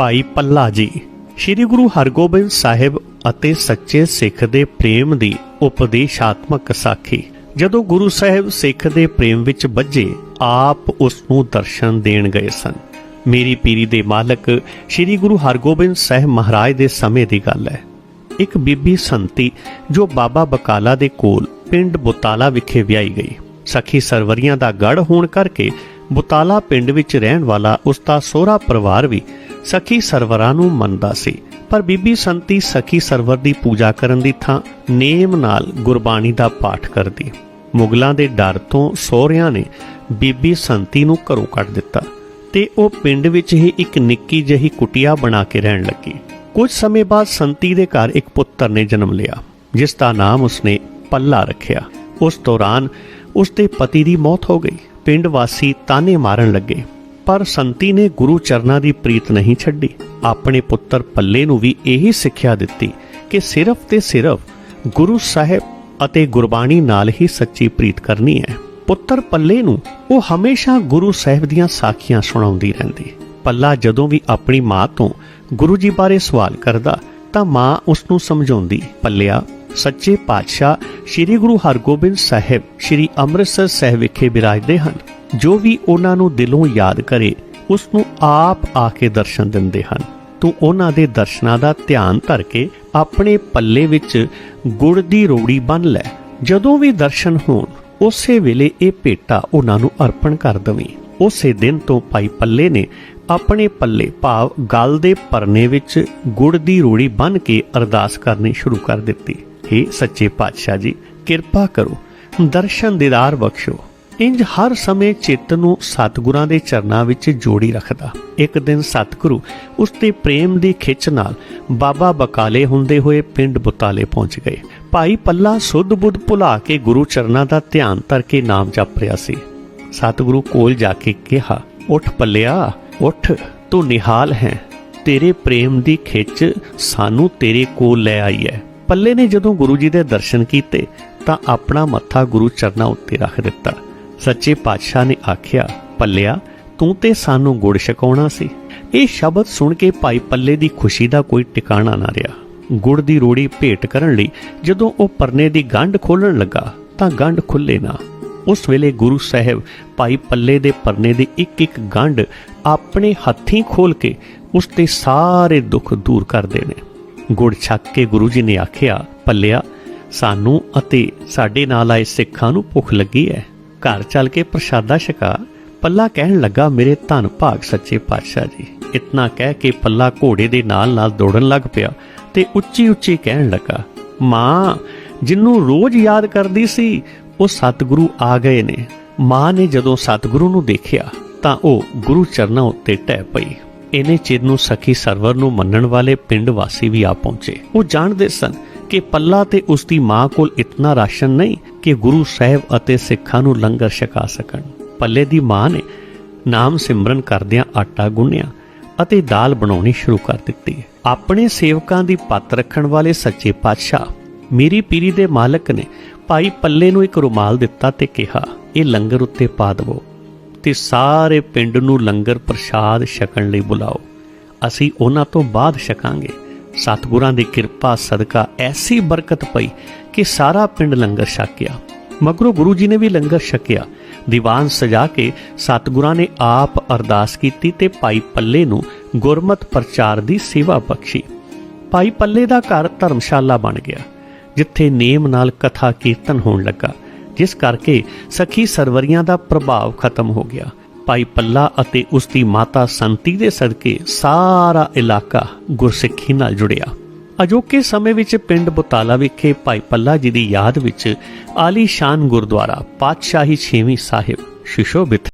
ਭਾਈ ਪੱਲਾ ਜੀ, ਸ੍ਰੀ ਗੁਰੂ ਹਰਗੋਬਿੰਦ ਸਾਹਿਬ ਅਤੇ ਸੱਚੇ ਸਿੱਖ ਦੇ ਪ੍ਰੇਮ ਦੀ ਉਪਦੇਸ਼ਾਤਮਕ ਸਾਖੀ। ਜਦੋਂ ਗੁਰੂ ਸਾਹਿਬ ਸਿੱਖ ਦੇ ਪ੍ਰੇਮ ਵਿੱਚ ਵੱਜੇ, ਆਪ ਉਸ ਨੂੰ ਦਰਸ਼ਨ ਦੇਣ ਗਏ ਸਨ। ਮੇਰੀ ਪੀਰੀ ਦੇ ਮਾਲਕ ਸ੍ਰੀ ਗੁਰੂ ਹਰਗੋਬਿੰਦ ਸਾਹਿਬ ਮਹਾਰਾਜ ਦੇ ਸਮੇਂ ਦੀ ਗੱਲ ਹੈ। ਇੱਕ ਬੀਬੀ ਸੰਤੀ ਜੋ ਬਾਬਾ ਬਕਾਲਾ ਦੇ ਕੋਲ ਪਿੰਡ ਬੁਤਾਲਾ ਵਿਖੇ ਵਿਆਹੀ ਗਈ। ਸਖੀ ਸਰਵਰੀਆਂ ਦਾ ਗੜ ਹੋਣ ਕਰਕੇ ਬੁਤਾਲਾ ਪਿੰਡ ਵਿੱਚ ਰਹਿਣ ਵਾਲਾ ਉਸ ਦਾ ਸਹੁਰਾ ਪਰਿਵਾਰ ਵੀ ਸਖੀ ਸਰਵਰਾਂ ਨੂੰ ਮੰਨਦਾ ਸੀ। ਪਰ ਬੀਬੀ ਸੰਤੀ ਸਖੀ ਸਰਵਰ ਦੀ ਪੂਜਾ ਕਰਨ ਦੀ ਥਾਂ ਨੇਮ ਨਾਲ ਗੁਰਬਾਣੀ ਦਾ ਪਾਠ ਕਰਦੀ। ਮੁਗਲਾਂ ਦੇ ਡਰ ਤੋਂ ਸਹੁਰਿਆਂ ਨੇ ਬੀਬੀ ਸੰਤੀ ਨੂੰ ਘਰੋਂ ਕੱਢ ਦਿੱਤਾ ਤੇ ਉਹ ਪਿੰਡ ਵਿੱਚ ਹੀ ਇੱਕ ਨਿੱਕੀ ਜਿਹੀ ਕੁਟਿਆ ਬਣਾ ਕੇ ਰਹਿਣ ਲੱਗੀ। ਕੁਝ ਸਮੇਂ ਬਾਅਦ ਸੰਤੀ ਦੇ ਘਰ ਇੱਕ ਪੁੱਤਰ ਨੇ ਜਨਮ ਲਿਆ, ਜਿਸ ਦਾ ਨਾਮ ਉਸਨੇ ਪੱਲਾ ਰੱਖਿਆ। ਉਸ ਦੌਰਾਨ ਉਸ ਦੇ ਪਤੀ ਦੀ ਮੌਤ ਹੋ ਗਈ। ਪਿੰਡ ਵਾਸੀ ਤਾਨੇ ਮਾਰਨ ਲੱਗੇ। ਪਰ ਸੰਤੀ ਨੇ ਗੁਰੂ ਚਰਨਾਂ ਦੀ ਪ੍ਰੀਤ ਨਹੀਂ ਛੱਡੀ। ਆਪਣੇ ਪੁੱਤਰ ਪੱਲੇ ਨੂੰ ਵੀ ਇਹੀ ਸਿੱਖਿਆ ਦਿੱਤੀ ਕਿ ਸਿਰਫ ਤੇ ਸਿਰਫ ਗੁਰੂ ਸਾਹਿਬ ਅਤੇ ਗੁਰਬਾਣੀ ਨਾਲ ਹੀ ਸੱਚੀ ਪ੍ਰੀਤ ਕਰਨੀ ਹੈ। ਪੁੱਤਰ ਪੱਲੇ ਨੂੰ ਉਹ ਹਮੇਸ਼ਾ ਗੁਰੂ ਸਾਹਿਬ ਦੀਆਂ ਸਾਖੀਆਂ ਸੁਣਾਉਂਦੀ ਰਹਿੰਦੀ। ਪੱਲਾ ਜਦੋਂ ਵੀ ਆਪਣੀ ਮਾਂ ਤੋਂ ਗੁਰੂ ਜੀ ਬਾਰੇ ਸਵਾਲ ਕਰਦਾ, ਤਾਂ ਮਾਂ ਉਸ ਨੂੰ ਸਮਝਾਉਂਦੀ, ਪੱਲਿਆ, ਸੱਚੇ ਪਾਤਸ਼ਾਹ ਸ੍ਰੀ ਗੁਰੂ ਹਰਗੋਬਿੰਦ ਸਾਹਿਬ ਸ੍ਰੀ ਅੰਮ੍ਰਿਤਸਰ ਸਾਹਿਬ ਵਿਖੇ ਬਿਰਾਜਦੇ ਹਨ। ਜੋ ਵੀ ਉਹਨਾਂ ਨੂੰ ਦਿਲੋਂ ਯਾਦ ਕਰੇ, ਉਸ ਨੂੰ ਆਪ ਆ ਕੇ ਦਰਸ਼ਨ ਦਿੰਦੇ ਹਨ। ਤੂੰ ਉਹਨਾਂ ਦੇ ਦਰਸ਼ਨਾਂ ਦਾ ਧਿਆਨ ਧਰ ਕੇ ਆਪਣੇ ਪੱਲੇ ਵਿੱਚ ਗੁੜ ਦੀ ਰੋੜੀ ਬੰਨ ਲੈ। ਜਦੋਂ ਵੀ ਦਰਸ਼ਨ ਹੋਣ, ਉਸੇ ਵੇਲੇ ਇਹ ਭੇਟਾ ਉਹਨਾਂ ਨੂੰ ਅਰਪਣ ਕਰ ਦਵੀਂ। ਉਸੇ ਦਿਨ ਤੋਂ ਭਾਈ ਪੱਲੇ ਨੇ ਆਪਣੇ ਪੱਲੇ ਭਾਵ ਗਲ ਦੇ ਪਰਨੇ ਵਿੱਚ ਗੁੜ ਦੀ ਰੋੜੀ ਬੰਨ ਕੇ ਅਰਦਾਸ ਕਰਨੀ ਸ਼ੁਰੂ ਕਰ ਦਿੱਤੀ। हे ਸੱਚੇ ਪਾਤਸ਼ਾਹ ਜੀ, ਕਿਰਪਾ ਕਰੋ, ਦਰਸ਼ਨ ਦੀਦਾਰ ਬਖਸ਼ੋ। ਇੰਜ ਹਰ ਸਮੇਂ ਚਿੱਤ ਨੂੰ ਸਤਿਗੁਰਾਂ ਦੇ ਚਰਨਾਂ ਵਿੱਚ ਜੋੜੀ ਰੱਖਦਾ। ਇੱਕ ਦਿਨ ਸਤਿਗੁਰੂ ਉਸ ਦੇ ਪ੍ਰੇਮ ਦੀ ਖਿੱਚ ਨਾਲ ਬਾਬਾ ਬਕਾਲੇ ਹੁੰਦੇ ਹੋਏ ਪਿੰਡ ਬੁਤਾਲੇ ਪਹੁੰਚ ਗਏ। ਭਾਈ ਪੱਲਾ ਸੁੱਧ ਬੁੱਧ ਭੁਲਾ ਕੇ ਗੁਰੂ ਚਰਨਾਂ ਦਾ ਧਿਆਨ ਧਰ ਕੇ ਨਾਮ ਜਪ ਰਿਹਾ ਸੀ। ਸਤਿਗੁਰੂ ਕੋਲ ਜਾ ਕੇ ਕਿਹਾ, ਉੱਠ ਪੱਲਿਆ, ਉੱਠ, ਤੂੰ ਨਿਹਾਲ ਹੈ। ਤੇਰੇ ਪ੍ਰੇਮ ਦੀ ਖਿੱਚ ਸਾਨੂੰ ਤੇਰੇ ਕੋਲ ਲੈ ਆਈ ਹੈ। ਪੱਲੇ ਨੇ ਜਦੋਂ ਗੁਰੂ ਜੀ ਦੇ ਦਰਸ਼ਨ ਕੀਤੇ ਤਾਂ ਆਪਣਾ ਮੱਥਾ ਗੁਰੂ ਚਰਨਾਂ ਉੱਤੇ ਰੱਖ ਦਿੱਤਾ। ਸੱਚੇ ਪਾਤਸ਼ਾਹ ਨੇ ਆਖਿਆ, ਪੱਲਿਆ, ਤੂੰ ਤੇ ਸਾਨੂੰ ਗੁੜ ਛਕਾਉਣਾ ਸੀ। ਇਹ ਸ਼ਬਦ ਸੁਣ ਕੇ ਭਾਈ ਪੱਲੇ ਦੀ ਖੁਸ਼ੀ ਦਾ ਕੋਈ ਟਿਕਾਣਾ ਨਾ ਰਿਹਾ। ਗੁੜ ਦੀ ਰੋੜੀ ਭੇਟ ਕਰਨ ਲਈ ਜਦੋਂ ਉਹ ਪਰਨੇ ਦੀ ਗੰਢ ਖੋਲਣ ਲੱਗਾ, ਤਾਂ ਗੰਢ ਖੁੱਲੇ ਨਾ। ਉਸ ਵੇਲੇ ਗੁਰੂ ਸਾਹਿਬ ਭਾਈ ਪੱਲੇ ਦੇ ਪਰਨੇ ਦੀ ਇੱਕ ਇੱਕ ਗੰਢ ਆਪਣੇ ਹੱਥੀਂ ਖੋਲ ਕੇ ਉਸ 'ਤੇ ਸਾਰੇ ਦੁੱਖ ਦੂਰ ਕਰਦੇ ਨੇ ਗੁੜ ਛੱਕ ਕੇ ਗੁਰੂ ਜੀ ਨੇ ਆਖਿਆ, ਪੱਲਿਆ, ਸਾਨੂੰ ਅਤੇ ਸਾਡੇ ਨਾਲ ਆਏ ਸਿੱਖਾਂ ਨੂੰ ਭੁੱਖ ਲੱਗੀ ਹੈ। ਘਰ ਚੱਲ ਕੇ ਪ੍ਰਸ਼ਾਦਾ ਛਕਾ, ਪੱਲਾ ਕਹਿਣ ਲੱਗਾ, ਮੇਰੇ ਧੰਨ ਭਾਗ ਸੱਚੇ ਪਾਤਸ਼ਾਹ ਜੀ। ਇਤਨਾ ਕਹਿ ਕੇ ਪੱਲਾ ਘੋੜੇ ਦੇ ਨਾਲ ਨਾਲ ਦੌੜਨ ਲੱਗ ਪਿਆ ਤੇ ਉੱਚੀ ਉੱਚੀ ਕਹਿਣ ਲੱਗਾ, ਮਾਂ, ਜਿੰਨੂੰ ਰੋਜ਼ ਯਾਦ ਕਰਦੀ ਸੀ, ਉਹ ਸਤਿਗੁਰੂ ਆ ਗਏ ਨੇ। ਮਾਂ ਨੇ ਜਦੋਂ ਸਤਿਗੁਰੂ ਨੂੰ ਦੇਖਿਆ, ਤਾਂ ਉਹ ਗੁਰੂ ਚਰਨਾਂ ਉੱਤੇ ਟਹਿ ਪਈ। ਇਹਨੇ ਚਿਰ ਨੂੰ ਸਖੀ ਸਰਵਰ ਨੂੰ ਮੰਨਣ ਵਾਲੇ ਪਿੰਡ ਵਾਸੀ ਵੀ ਆ ਪਹੁੰਚੇ। ਉਹ ਜਾਣਦੇ ਸਨ ਕਿ ਪੱਲਾ ਤੇ ਉਸ ਦੀ ਮਾਂ ਕੋਲ ਇਤਨਾ ਰਾਸ਼ਨ ਨਹੀਂ ਕਿ ਗੁਰੂ ਸਾਹਿਬ ਅਤੇ ਸਿੱਖਾਂ ਨੂੰ ਲੰਗਰ ਛਕਾ ਸਕਣ। ਪੱਲੇ ਦੀ ਮਾਂ ਨੇ ਨਾਮ ਸਿਮਰਨ ਕਰਦਿਆਂ ਆਟਾ ਗੁੰਨਿਆ ਅਤੇ ਦਾਲ ਬਣਾਉਣੀ ਸ਼ੁਰੂ ਕਰ ਦਿੱਤੀ। ਆਪਣੇ ਸੇਵਕਾਂ ਦੀ ਪੱਤ ਰੱਖਣ ਵਾਲੇ ਸੱਚੇ ਪਾਤਸ਼ਾਹ ਮੇਰੀ ਪੀਰੀ ਦੇ ਮਾਲਕ ਨੇ ਭਾਈ ਪੱਲੇ ਨੂੰ ਇੱਕ ਰੁਮਾਲ ਦਿੱਤਾ ਤੇ ਕਿਹਾ, ਇਹ ਲੰਗਰ ਉੱਤੇ ਪਾ ਦਵੋ ਤੇ ਸਾਰੇ ਪਿੰਡ ਨੂੰ ਲੰਗਰ ਪ੍ਰਸ਼ਾਦ ਛਕਣ ਲਈ ਬੁਲਾਓ। ਅਸੀਂ ਉਹਨਾਂ ਤੋਂ ਬਾਅਦ ਛਕਾਂਗੇ। ਸਤਿਗੁਰਾਂ ਦੀ ਕਿਰਪਾ ਸਦਕਾ ਐਸੀ ਬਰਕਤ ਪਈ ਕਿ ਸਾਰਾ ਪਿੰਡ ਲੰਗਰ ਛਕ ਗਿਆ ਮਗਰੋਂ ਗੁਰੂ ਜੀ ਨੇ ਵੀ ਲੰਗਰ ਛਕਿਆ। ਦੀਵਾਨ ਸਜਾ ਕੇ ਸਤਿਗੁਰਾਂ ਨੇ ਆਪ ਅਰਦਾਸ ਕੀਤੀ ਤੇ ਭਾਈ ਪੱਲੇ ਨੂੰ ਗੁਰਮਤ ਪ੍ਰਚਾਰ ਦੀ ਸੇਵਾ ਬਖਸ਼ੀ। ਭਾਈ ਪੱਲੇ ਦਾ ਘਰ ਧਰਮਸ਼ਾਲਾ ਬਣ ਗਿਆ, ਜਿੱਥੇ ਨੇਮ ਨਾਲ ਕਥਾ ਕੀਰਤਨ ਹੋਣ ਲੱਗਾ, ਜਿਸ ਕਰਕੇ ਸਖੀ ਸਰਵਰੀਆਂ ਦਾ ਪ੍ਰਭਾਵ ਖਤਮ ਹੋ ਗਿਆ। ਭਾਈ ਪੱਲਾ ਅਤੇ ਉਸ ਦੀ ਮਾਤਾ ਸੰਤੀ ਦੇ ਸਦਕੇ ਸਾਰਾ ਇਲਾਕਾ ਗੁਰਸਿੱਖੀ ਨਾਲ ਜੁੜਿਆ। ਅਜੋਕੇ ਸਮੇਂ ਵਿੱਚ ਪਿੰਡ ਬੁਤਾਲਾ ਵਿਖੇ ਭਾਈ ਪੱਲਾ ਜੀ ਦੀ ਯਾਦ ਵਿੱਚ ਆਲੀਸ਼ਾਨ ਗੁਰਦੁਆਰਾ ਪਾਤਸ਼ਾਹੀ ਛੇਵੀਂ ਸਾਹਿਬ ਸ਼ਿਸ਼ੋਭਿਤ